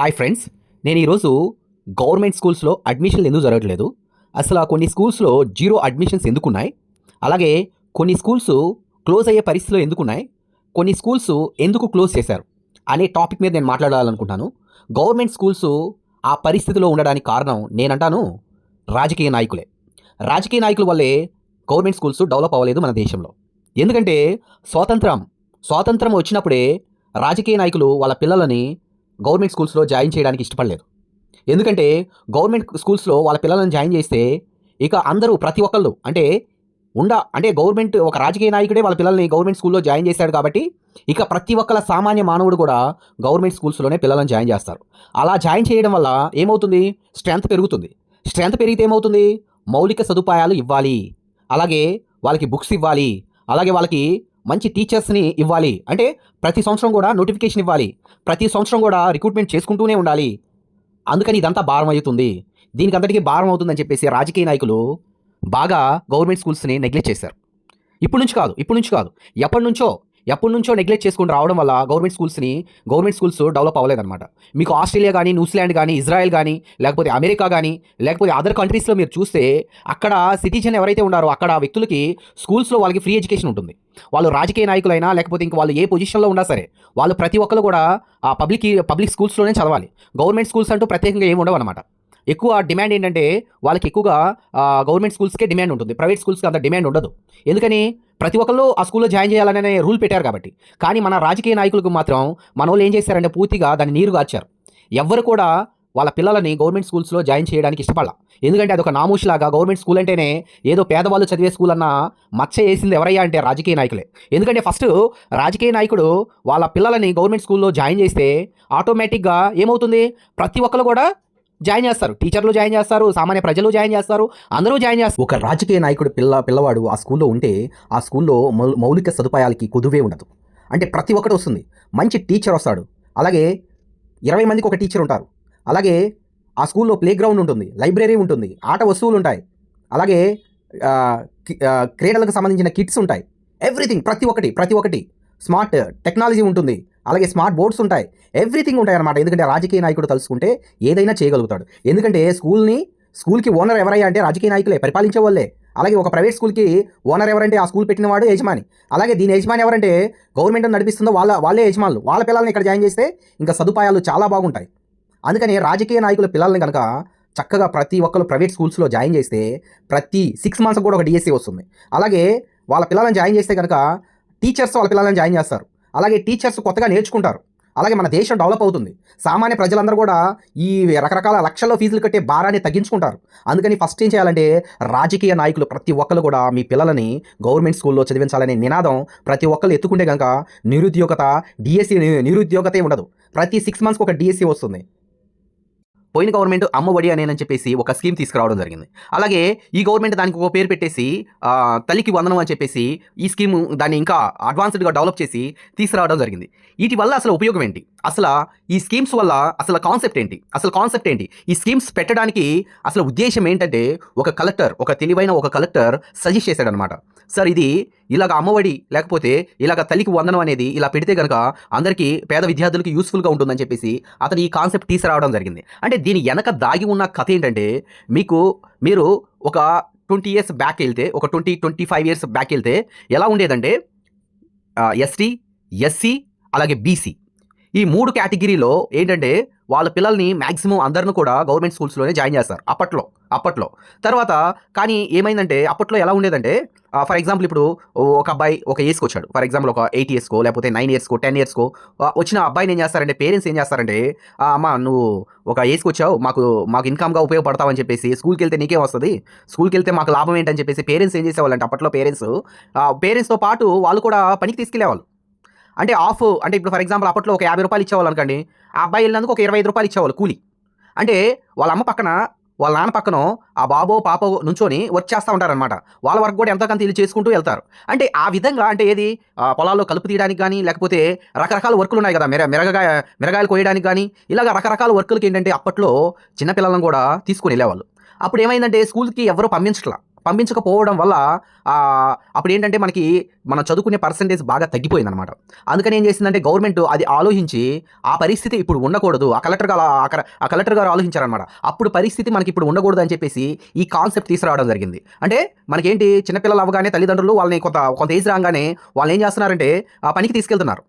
Hi friends నేను ఈరోజు government స్కూల్స్లో అడ్మిషన్లు ఎందుకు జరగట్లేదు? అసలు ఆ కొన్ని స్కూల్స్లో జీరో అడ్మిషన్స్ ఎందుకున్నాయి? అలాగే కొన్ని స్కూల్స్ క్లోజ్ అయ్యే పరిస్థితులు ఎందుకున్నాయి? కొన్ని స్కూల్స్ ఎందుకు క్లోజ్ చేశారు? అనే టాపిక్ మీద నేను మాట్లాడాలనుకుంటున్నాను. గవర్నమెంట్ స్కూల్స్ ఆ పరిస్థితిలో ఉండడానికి కారణం నేనంటాను రాజకీయ నాయకులే. రాజకీయ నాయకుల వల్లే గవర్నమెంట్ స్కూల్స్ డెవలప్ అవ్వలేదు మన దేశంలో. ఎందుకంటే స్వాతంత్రం స్వాతంత్రం వచ్చినప్పుడే రాజకీయ నాయకులు వాళ్ళ పిల్లలని గవర్నమెంట్ స్కూల్స్లో జాయిన్ చేయడానికి ఇష్టపడలేదు. ఎందుకంటే గవర్నమెంట్ స్కూల్స్లో వాళ్ళ పిల్లలను జాయిన్ చేస్తే ఇక అందరూ ప్రతి ఒక్కళ్ళు అంటే ఉండ అంటే గవర్నమెంట్ ఒక రాజకీయ నాయకుడే వాళ్ళ పిల్లల్ని గవర్నమెంట్ స్కూల్లో జాయిన్ చేశాడు కాబట్టి ఇక ప్రతి ఒక్కళ్ళ సామాన్య మానవుడు కూడా గవర్నమెంట్ స్కూల్స్లోనే పిల్లలను జాయిన్ చేస్తారు. అలా జాయిన్ చేయడం వల్ల ఏమవుతుంది? స్ట్రెంత్ పెరుగుతుంది. స్ట్రెంత్ పెరిగితే ఏమవుతుంది? మౌలిక సదుపాయాలు ఇవ్వాలి. అలాగే వాళ్ళకి బుక్స్ ఇవ్వాలి. అలాగే వాళ్ళకి మంచి టీచర్స్ని ఇవ్వాలి. అంటే ప్రతి సంవత్సరం కూడా నోటిఫికేషన్ ఇవ్వాలి. ప్రతి సంవత్సరం కూడా రిక్రూట్మెంట్ చేసుకుంటూనే ఉండాలి. అందుకని ఇదంతా భారం అవుతుంది. దీనికి అంతటికీ భారం అవుతుందని చెప్పేసి రాజకీయ నాయకులు బాగా గవర్నమెంట్ స్కూల్స్ని నెగ్లెక్ట్ చేశారు. ఇప్పటి నుంచి కాదు ఇప్పటి నుంచి కాదు. ఎప్పటి నుంచో ఎప్పటి నుంచో నెగ్లెక్ట్ చేసుకుని రావడం వల్ల గవర్నమెంట్ స్కూల్స్ని గవర్నమెంట్ స్కూల్స్ డెవలప్ అవ్వలేదన్నమాట. మీకు ఆస్ట్రేలియా కానీ న్యూజిలాండ్ కానీ ఇజ్రాయెల్ కానీ లేకపోతే అమెరికా కానీ లేకపోతే అదర్ కంట్రీస్లో మీరు చూస్తే అక్కడ సిటిజన్ ఎవరైతే ఉన్నారో అక్కడ ఆ వ్యక్తులకి స్కూల్స్లో వాళ్ళకి ఫ్రీ ఎడ్యుకేషన్ ఉంటుంది. వాళ్ళు రాజకీయ నాయకులైనా లేకపోతే ఇంక వాళ్ళు ఏ పొజిషన్లో ఉన్నా సరే వాళ్ళు ప్రతి ఒక్కరు కూడా ఆ పబ్లిక్ పబ్లిక్ స్కూల్స్లోనే చదవాలి. గవర్నమెంట్ స్కూల్స్ అంటూ ప్రత్యేకంగా ఏమి ఉండవు అనమాట ఎక్కువ డిమాండ్ ఏంటంటే వాళ్ళకి ఎక్కువగా గవర్నమెంట్ స్కూల్స్కే డిమాండ్ ఉంటుంది. ప్రైవేట్ స్కూల్స్కి అంత డిమాండ్ ఉండదు. ఎందుకని? ప్రతి ఒక్కళ్ళు ఆ స్కూల్లో జాయిన్ చేయాలనే రూల్ పెట్టారు కాబట్టి. కానీ మన రాజకీయ నాయకులకు మాత్రం మన వాళ్ళు ఏం చేశారంటే పూర్తిగా దాన్ని నీరుగార్చారు ఎవ్వరు కూడా వాళ్ళ పిల్లలని గవర్నమెంట్ స్కూల్స్లో జాయిన్ చేయడానికి ఇష్టపడాల. ఎందుకంటే అదొక నామూషిలాగా గవర్నమెంట్ స్కూల్ అంటేనే ఏదో పేదవాళ్ళు చదివే స్కూల్ అన్న మచ్చ వేసింది ఎవరయ్యా అంటే రాజకీయ నాయకులే. ఎందుకంటే ఫస్ట్ రాజకీయ నాయకుడు వాళ్ళ పిల్లలని గవర్నమెంట్ స్కూల్లో జాయిన్ చేస్తే ఆటోమేటిక్గా ఏమవుతుంది? ప్రతి ఒక్కరు కూడా జాయిన్ చేస్తారు. టీచర్లు జాయిన్ చేస్తారు సామాన్య ప్రజలు జాయిన్ చేస్తారు అందరూ జాయిన్ చేస్తారు. ఒక రాజకీయ నాయకుడు పిల్ల పిల్లవాడు ఆ స్కూల్లో ఉంటే ఆ స్కూల్లో మౌలిక సదుపాయాలకి కుదువే ఉండదు. అంటే ప్రతి ఒక్కటి వస్తుంది. మంచి టీచర్ వస్తాడు. అలాగే ఇరవై మందికి ఒక టీచర్ ఉంటారు. అలాగే ఆ స్కూల్లో ప్లే గ్రౌండ్ ఉంటుంది లైబ్రరీ ఉంటుంది ఆట వస్తువులు ఉంటాయి. అలాగే క్రీడలకు సంబంధించిన కిట్స్ ఉంటాయి. ఎవ్రీథింగ్ ప్రతి ఒక్కటి ప్రతి ఒక్కటి. స్మార్ట్ టెక్నాలజీ ఉంటుంది. అలాగే స్మార్ట్ బోర్డ్స్ ఉంటాయి. ఎవ్రీథింగ్ ఉంటాయి అనమాట ఎందుకంటే రాజకీయ నాయకుడు తలుసుకుంటే ఏదైనా చేయగలుగుతాడు. ఎందుకంటే స్కూల్ని స్కూల్కి ఓనర్ ఎవరయ్యా అంటే రాజకీయ నాయకులే పరిపాలించే వాళ్ళే. అలాగే ఒక ప్రైవేట్ స్కూల్కి ఓనర్ ఎవరంటే ఆ స్కూల్ పెట్టిన వాడు యజమాని. అలాగే దీని యజమాని ఎవరంటే గవర్నమెంట్ నడిపిస్తుందో వాళ్ళ వాళ్ళే యజమానులు. వాళ్ళ పిల్లల్ని ఇక్కడ జాయిన్ చేస్తే ఇంకా సదుపాయాలు చాలా బాగుంటాయి. అందుకని రాజకీయ నాయకుల పిల్లల్ని కనుక చక్కగా ప్రతి ఒక్కరు ప్రైవేట్ స్కూల్స్లో జాయిన్ చేస్తే ప్రతి సిక్స్ మంత్స్ కూడా ఒక డిఎస్సి వస్తుంది. అలాగే వాళ్ళ పిల్లలను జాయిన్ చేస్తే కనుక టీచర్స్ వాళ్ళ పిల్లలను జాయిన్ చేస్తారు. అలాగే టీచర్స్ కొత్తగా నేర్చుకుంటారు. అలాగే మన దేశం డెవలప్ అవుతుంది. సామాన్య ప్రజలందరూ కూడా ఈ రకరకాల లక్షల్లో ఫీజులు కట్టే భారాన్ని తగ్గించుకుంటారు. అందుకని ఫస్ట్ ఏం చేయాలంటే రాజకీయ నాయకులు ప్రతి ఒక్కరు కూడా మీ పిల్లలని గవర్నమెంట్ స్కూల్లో చదివించాలనే నినాదం ప్రతి ఒక్కరు ఎత్తుకుంటే కనుక నిరుద్యోగత డిఎస్సి నిరుద్యోగతే ఉండదు. ప్రతి సిక్స్ మంత్స్కి ఒక డిఎస్సి వస్తుంది. పోయిన గవర్నమెంట్ అమ్మఒడి అనేనని చెప్పేసి ఒక స్కీమ్ తీసుకురావడం జరిగింది. అలాగే ఈ గవర్నమెంట్ దానికి ఒక పేరు పెట్టేసి తల్లికి వందనం అని చెప్పేసి ఈ స్కీమ్ దాన్ని ఇంకా అడ్వాన్స్డ్గా డెవలప్ చేసి తీసుకురావడం జరిగింది. వీటి వల్ల అసలు ఉపయోగం ఏంటి? అసలు ఈ స్కీమ్స్ వల్ల అసలు కాన్సెప్ట్ ఏంటి? అసలు కాన్సెప్ట్ ఏంటి? ఈ స్కీమ్స్ పెట్టడానికి అసలు ఉద్దేశం ఏంటంటే ఒక కలెక్టర్ ఒక తెలివైన ఒక కలెక్టర్ సజెస్ట్ చేశాడనమాట సార్ ఇది ఇలాగ అమ్మఒడి లేకపోతే ఇలాగ తల్లికి వందనం అనేది ఇలా పెడితే కనుక అందరికీ పేద విద్యార్థులకి యూస్ఫుల్గా ఉంటుందని చెప్పేసి అతను ఈ కాన్సెప్ట్ తీసుకురావడం జరిగింది. అంటే దీని వెనక దాగి ఉన్న కథ ఏంటంటే మీకు మీరు ఒక ట్వంటీ ఇయర్స్ బ్యాక్ వెళ్తే ఒక twenty twenty five years back వెళ్తే ఎలా ఉండేదంటే ఎస్టీ ఎస్సీ అలాగే బీసీ ఈ మూడు కేటగిరీలో ఏంటంటే వాళ్ళ పిల్లల్ని మ్యాక్సిమం అందరిని కూడా గవర్నమెంట్ స్కూల్స్లోనే జాయిన్ చేస్తారు. అప్పట్లో అప్పట్లో. తర్వాత కానీ ఏమైందంటే అప్పట్లో ఎలా ఉండేదంటే ఫర్ ఎగ్జాంపుల్ ఇప్పుడు ఒక అబ్బాయి ఒక ఏజ్కి వచ్చాడు. ఫర్ ఎగ్జాంపుల్ ఒక ఎయిట్ ఇయర్స్కో లేకపోతే నైన్ ఇయర్స్కో టెన్ ఇయర్స్కో వచ్చిన అబ్బాయిని ఏం చేస్తారంటే పేరెంట్స్ ఏం చేస్తారంటే అమ్మ నువ్వు ఒక ఏజ్కి వచ్చావు మాకు మాకు ఇన్కమ్గా ఉపయోగపడతావని చెప్పేసి స్కూల్కి వెళ్తే నీకేం వస్తుంది? స్కూల్కి వెళ్తే మాకు లాభం ఏంటని చెప్పేసి పేరెంట్స్ ఏం చేసేవాళ్ళంటే అప్పట్లో పేరెంట్స్ పేరెంట్స్తో పాటు వాళ్ళు కూడా పనికి తీసుకెళ్ళేవాళ్ళు అంటే ఆఫ్ అంటే ఇప్పుడు ఫర్ ఎగ్జాంపుల్ అప్పట్లో ఒక యాభై రూపాయలు ఇచ్చేవాళ్ళు అనుకోండి ఆ అబ్బాయి వెళ్ళినందుకు ఒక ఇరవై ఐదు రూపాయలు ఇచ్చేవాళ్ళు కూలి. అంటే వాళ్ళ అమ్మ పక్కన వాళ్ళ నాన్న పక్కన ఆ బాబో పాపో నుంచొని వర్క్ చేస్తూ ఉంటారనమాట వాళ్ళ వర్క్ కూడా ఎంతో ఇల్లు చేసుకుంటూ వెళ్తారు. అంటే ఆ విధంగా అంటే ఏది? ఆ, పొలాల్లో కలుపు తీయడానికి కానీ లేకపోతే రకరకాల వర్కులు ఉన్నాయి కదా మిర మిరగగా మిరగాయలు కోయడానికి కానీ ఇలాగ రకరకాల వర్కులకి ఏంటంటే అప్పట్లో చిన్నపిల్లలను కూడా తీసుకుని వెళ్ళేవాళ్ళు. అప్పుడు ఏమైందంటే స్కూల్కి ఎవరు పంపించట్లా పంపించకపోవడం వల్ల అప్పుడు ఏంటంటే మనకి మనం చదువుకునే పర్సంటేజ్ బాగా తగ్గిపోయిందనమాట. అందుకని ఏం చేసిందంటే గవర్నమెంట్ అది ఆలోచించి ఆ పరిస్థితి ఇప్పుడు ఉండకూడదు ఆ కలెక్టర్ గారు ఆ కలెక్టర్ గారు ఆలోచించారనమాట. అప్పుడు పరిస్థితి మనకి ఇప్పుడు ఉండకూడదు అని చెప్పేసి ఈ కాన్సెప్ట్ తీసుకురావడం జరిగింది. అంటే మనకేంటి చిన్నపిల్లలు అవ్వగానే తల్లిదండ్రులు వాళ్ళని కొంత కొంత ఏజ్ రాగానే వాళ్ళు ఏం చేస్తున్నారంటే ఆ పనికి తీసుకెళ్తున్నారు.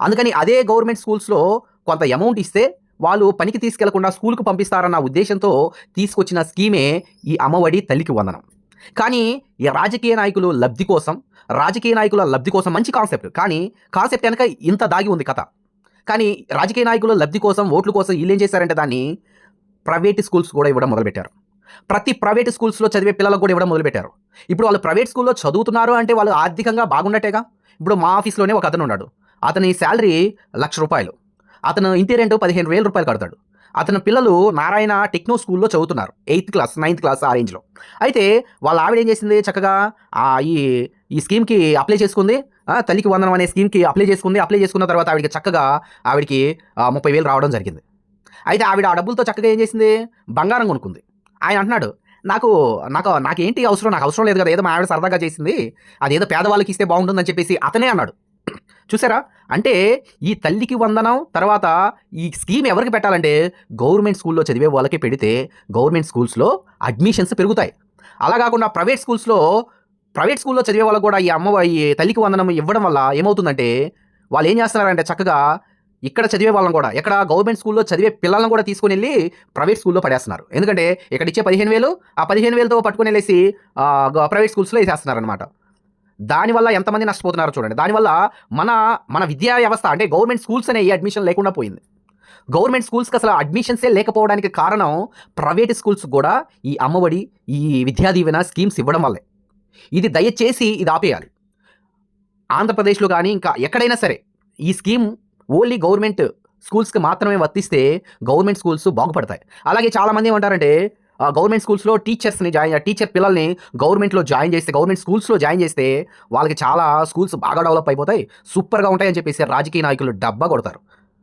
అందుకని అదే గవర్నమెంట్ స్కూల్స్లో కొంత అమౌంట్ ఇస్తే వాళ్ళు పనికి తీసుకెళ్ళకుండా స్కూల్కి పంపిస్తారన్న ఉద్దేశంతో తీసుకొచ్చిన స్కీమే ఈ అమ్మఒడి తల్లికి వందనం. కానీ ఈ రాజకీయ నాయకులు లబ్ధి కోసం రాజకీయ నాయకుల లబ్ధి కోసం మంచి కాన్సెప్ట్. కానీ కాన్సెప్ట్ వెనక ఇంత దాగి ఉంది కథ. కానీ రాజకీయ నాయకులు లబ్ధి కోసం ఓట్ల కోసం వీళ్ళు ఏం చేశారంటే దాన్ని ప్రైవేట్ స్కూల్స్ కూడా ఇవ్వడం మొదలుపెట్టారు. ప్రతి ప్రైవేట్ స్కూల్స్లో చదివే పిల్లలకు కూడా ఇవ్వడం మొదలుపెట్టారు. ఇప్పుడు వాళ్ళు ప్రైవేట్ స్కూల్లో చదువుతున్నారు అంటే వాళ్ళు ఆర్థికంగా బాగున్నట్టేగా? ఇప్పుడు మా ఆఫీస్లోనే ఒక అతను ఉన్నాడు. అతని శాలరీ లక్ష రూపాయలు. అతను ఇంటి రెంట్ పదిహేను వేల రూపాయలు కడతాడు. అతని పిల్లలు నారాయణ టెక్నో స్కూల్లో చదువుతున్నారు. ఎయిత్ క్లాస్ నైన్త్ క్లాస్ ఆ రేంజ్లో. అయితే వాళ్ళ ఆవిడ ఏం చేసింది చక్కగా ఈ ఈ స్కీమ్కి అప్లై చేసుకుంది. తల్లికి వందనం అనే స్కీమ్కి అప్లై చేసుకుంది. అప్లై చేసుకున్న తర్వాత ఆవిడకి చక్కగా ఆవిడకి ముప్పై వేలు రావడం జరిగింది. అయితే ఆవిడ ఆ డబ్బులతో చక్కగా ఏం చేసింది? బంగారం కొనుక్కుంది. ఆయన అంటున్నాడు నాకు నాకు నాకేంటి అవసరం? నాకు అవసరం లేదు కదా. ఏదో మా ఆవిడ సరదాగా చేసింది. అదేదో పేదవాళ్ళకి ఇస్తే బాగుంటుందని చెప్పేసి అతనే అన్నాడు. చూసారా? అంటే ఈ తల్లికి వందనం తర్వాత ఈ స్కీమ్ ఎవరికి పెట్టాలంటే గవర్నమెంట్ స్కూల్లో చదివే వాళ్ళకి పెడితే గవర్నమెంట్ స్కూల్స్లో అడ్మిషన్స్ పెరుగుతాయి. అలా కాకుండా ప్రైవేట్ స్కూల్స్లో ప్రైవేట్ స్కూల్లో చదివే వాళ్ళకు కూడా ఈ అమ్మ ఈ తల్లికి వందనం ఇవ్వడం వల్ల ఏమవుతుందంటే వాళ్ళు ఏం చేస్తున్నారంటే చక్కగా ఇక్కడ చదివే వాళ్ళని కూడా ఎక్కడ గవర్నమెంట్ స్కూల్లో చదివే పిల్లలను కూడా తీసుకుని వెళ్ళి ప్రైవేట్ స్కూల్లో పడేస్తున్నారు. ఎందుకంటే ఇక్కడ ఇచ్చే పదిహేను వేలు ఆ పదిహేను వేలతో పట్టుకుని వెళ్ళేసి ప్రైవేట్ స్కూల్స్లో వేసేస్తున్నారు అనమాట దానివల్ల ఎంతమంది నష్టపోతున్నారో చూడండి. దానివల్ల మన మన విద్యా వ్యవస్థ అంటే గవర్నమెంట్ స్కూల్స్ అనే ఏ అడ్మిషన్ లేకుండా పోయింది. గవర్నమెంట్ స్కూల్స్కి అసలు అడ్మిషన్సే లేకపోవడానికి కారణం ప్రైవేట్ స్కూల్స్ కూడా ఈ అమ్మఒడి ఈ విద్యా దీవెన స్కీమ్స్ ఇవ్వడం వల్లే. ఇది దయచేసి ఇది ఆపేయాలి. ఆంధ్రప్రదేశ్లో కానీ ఇంకా ఎక్కడైనా సరే ఈ స్కీమ్ ఓన్లీ గవర్నమెంట్ స్కూల్స్కి మాత్రమే వర్తిస్తే గవర్నమెంట్ స్కూల్స్ బాగుపడతాయి. అలాగే చాలామంది ఏమంటారంటే గవర్నమెంట్ స్కూల్స్లో టీచర్స్ని జాయిన్ టీచర్ పిల్లల్ని గవర్నమెంట్లో జాయిన్ చేస్తే గవర్నమెంట్ స్కూల్స్లో జాయిన్ చేస్తే వాళ్ళకి చాలా స్కూల్స్ బాగా డెవలప్ అయిపోతాయి సూపర్గా ఉంటాయని చెప్పేసి రాజకీయ నాయకులు డబ్బా కొడతారు.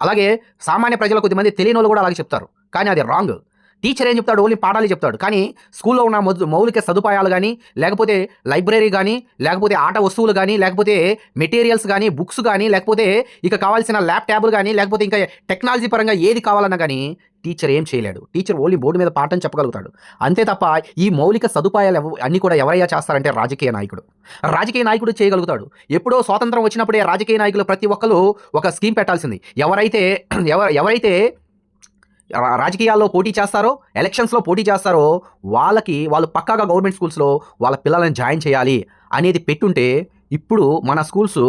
అలాగే సామాన్య ప్రజలు కొద్దిమంది తెలియని వాళ్ళు కూడా అలాగే చెప్తారు. కానీ అది రాంగ్. టీచర్ ఏం చెప్తాడు? ఓన్లీ పాఠాలు చెప్తాడు. కానీ స్కూల్లో ఉన్న మౌలిక సదుపాయాలు కానీ లేకపోతే లైబ్రరీ కానీ లేకపోతే ఆట వస్తువులు కానీ లేకపోతే మెటీరియల్స్ కానీ బుక్స్ కానీ లేకపోతే ఇక కావాల్సిన ల్యాప్టాప్లు కానీ లేకపోతే ఇంకా టెక్నాలజీ పరంగా ఏది కావాలన్నా కానీ టీచర్ ఏం చేయలేడు. టీచర్ ఓన్లీ బోర్డు మీద పాఠం చెప్పగలుగుతాడు. అంతే తప్ప ఈ మౌలిక సదుపాయాలు ఎవ- అన్నీ కూడా ఎవరయ్యా చేస్తారంటే రాజకీయ నాయకుడు. రాజకీయ నాయకుడు చేయగలుగుతాడు. ఎప్పుడో స్వాతంత్రం వచ్చినప్పుడే రాజకీయ నాయకులు ప్రతి ఒక్కరు ఒక స్కీమ్ పెట్టాల్సింది. ఎవరైతే ఎవ ఎవరైతే రాజకీయాల్లో పోటీ చేస్తారో ఎలక్షన్స్లో పోటీ చేస్తారో వాళ్ళకి వాళ్ళు పక్కాగా గవర్నమెంట్ స్కూల్స్లో వాళ్ళ పిల్లల్ని జాయిన్ చేయాలి అనేది పెట్టుంటే ఇప్పుడు మన schools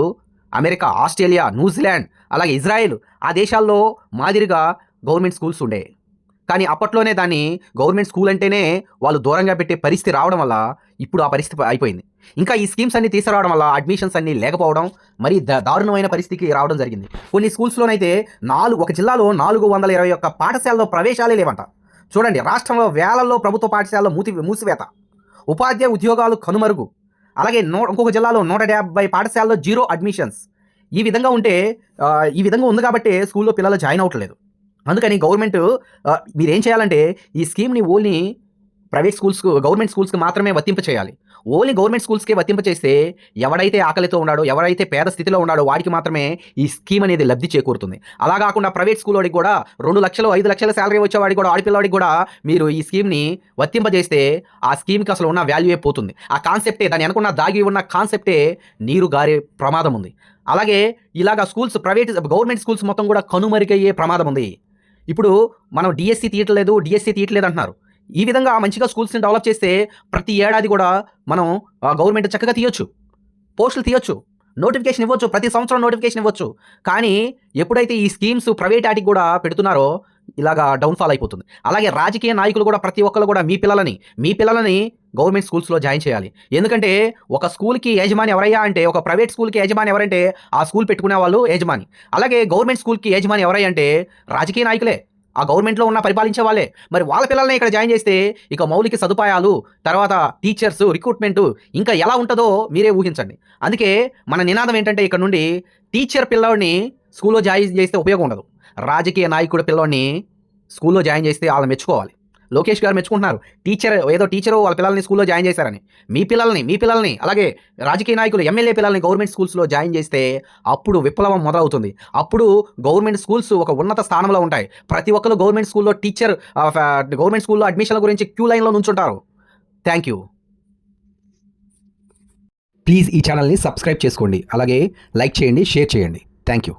America Australia New Zealand అలాగే ఇజ్రాయెల్ ఆ దేశాల్లో మాదిరిగా గవర్నమెంట్ స్కూల్స్ ఉండే. కానీ అప్పట్లోనే దాన్ని గవర్నమెంట్ స్కూల్ అంటేనే వాళ్ళు దూరంగా పెట్టే పరిస్థితి రావడం వల్ల ఇప్పుడు ఆ పరిస్థితి అయిపోయింది. ఇంకా ఈ స్కీమ్స్ అన్ని తీసుకురావడం వల్ల అడ్మిషన్స్ అన్ని లేకపోవడం మరి దారుణమైన పరిస్థితికి రావడం జరిగింది. కొన్ని స్కూల్స్లోనైతే నాలుగు ఒక జిల్లాలో నాలుగు వందల ఇరవై ఒక్క పాఠశాలలో ప్రవేశాలే లేవంట. చూడండి రాష్ట్రంలో వేలల్లో ప్రభుత్వ పాఠశాలలో మూతి మూసివేత. ఉపాధ్యాయ ఉద్యోగాలు కనుమరుగు. అలాగే నూ ఇంకొక జిల్లాలో నూట డెబ్బై పాఠశాలలో జీరో అడ్మిషన్స్. ఈ విధంగా ఉంటే ఈ విధంగా ఉంది కాబట్టి స్కూల్లో పిల్లలు జాయిన్ అవ్వట్లేదు. అందుకని గవర్నమెంట్ మీరేం చేయాలంటే ఈ స్కీమ్ని ఓన్లీ ప్రైవేట్ స్కూల్స్కు గవర్నమెంట్ స్కూల్స్కి మాత్రమే వర్తింప చేయాలి. ఓన్లీ గవర్నమెంట్ స్కూల్స్కే వర్తింప చేస్తే ఎవడైతే ఆకలితో ఉన్నాడో ఎవరైతే పేద స్థితిలో ఉన్నాడో వాడికి మాత్రమే ఈ స్కీమ్ అనేది లబ్ధి చేకూరుతుంది. అలా కాకుండా ప్రైవేట్ స్కూల్ వాడికి కూడా రెండు లక్షలు ఐదు లక్షల శాలరీ వచ్చేవాడికి కూడా ఆడపిల్లవాడికి కూడా మీరు ఈ స్కీమ్ని వర్తింపజేస్తే ఆ స్కీమ్కి అసలు ఉన్న వాల్యూయే పోతుంది. ఆ కాన్సెప్టే దాని అనుకున్న దాగి ఉన్న కాన్సెప్టే నీరు గారే ప్రమాదం ఉంది. అలాగే ఇలాగ స్కూల్స్ ప్రైవేట్ గవర్నమెంట్ స్కూల్స్ మొత్తం కూడా కనుమరుగయ్యే ప్రమాదం ఉంది. ఇప్పుడు మనం డిఎస్సి తీయట్లేదు డిఎస్సి తీయట్లేదు అంటున్నారు. ఈ విధంగా మంచిగా స్కూల్స్ని డెవలప్ చేస్తే ప్రతి ఏడాది కూడా మనం ఆ, గవర్నమెంట్ చక్కగా తీయొచ్చు. పోస్టులు తీయొచ్చు. నోటిఫికేషన్ ఇవ్వచ్చు. ప్రతి సంవత్సరం నోటిఫికేషన్ ఇవ్వచ్చు. కానీ ఎప్పుడైతే ఈ స్కీమ్స్ ప్రైవేట్ వాటికి కూడా పెడుతున్నారో ఇలాగా డౌన్ఫాల్ అయిపోతుంది. అలాగే రాజకీయ నాయకులు కూడా ప్రతి ఒక్కరు కూడా మీ పిల్లలని మీ పిల్లలని గవర్నమెంట్ స్కూల్స్లో జాయిన్ చేయాలి. ఎందుకంటే ఒక స్కూల్కి యజమాని ఎవరయ్యా అంటే ఒక ప్రైవేట్ స్కూల్కి యజమాని ఎవరంటే ఆ స్కూల్ పెట్టుకునే వాళ్ళు యజమాని. అలాగే గవర్నమెంట్ స్కూల్కి యజమాని ఎవరయ్యా అంటే రాజకీయ నాయకులే. ఆ గవర్నమెంట్లో ఉన్న పరిపాలించే వాళ్ళే. మరి వాళ్ళ పిల్లల్ని ఇక్కడ జాయిన్ చేస్తే ఇక మౌలిక సదుపాయాలు తర్వాత టీచర్స్ రిక్రూట్మెంట్ ఇంకా ఎలా ఉంటుందో మీరే ఊహించండి. అందుకే మన నినాదం ఏంటంటే ఇక్కడ నుండి టీచర్ పిల్లవాడిని స్కూల్లో జాయిన్ చేస్తే ఉపయోగం ఉండదు. రాజకీయ నాయకుడు పిల్లవాడిని స్కూల్లో జాయిన్ చేస్తే వాళ్ళని మెచ్చుకోవాలి. లోకేష్ గారు మెచ్చుకుంటున్నారు. టీచర్ ఏదో టీచరు వాళ్ళ పిల్లల్ని స్కూల్లో జాయిన్ చేశారని. మీ పిల్లల్ని మీ పిల్లల్ని అలాగే రాజకీయ నాయకులు ఎమ్మెల్యే పిల్లల్ని గవర్నమెంట్ స్కూల్స్లో జాయిన్ చేస్తే అప్పుడు విప్లవం మొదలవుతుంది. అప్పుడు గవర్నమెంట్ స్కూల్స్ ఒక ఉన్నత స్థానంలో ఉంటాయి. ప్రతి ఒక్కరు గవర్నమెంట్ స్కూల్లో టీచర్ గవర్నమెంట్ స్కూల్లో అడ్మిషన్ల గురించి క్యూ లైన్లో నుంచుంటారు. థ్యాంక్ యూ ప్లీజ్ ఈ ఛానల్ని సబ్స్క్రైబ్ చేసుకోండి. అలాగే లైక్ చేయండి షేర్ చేయండి. Thank you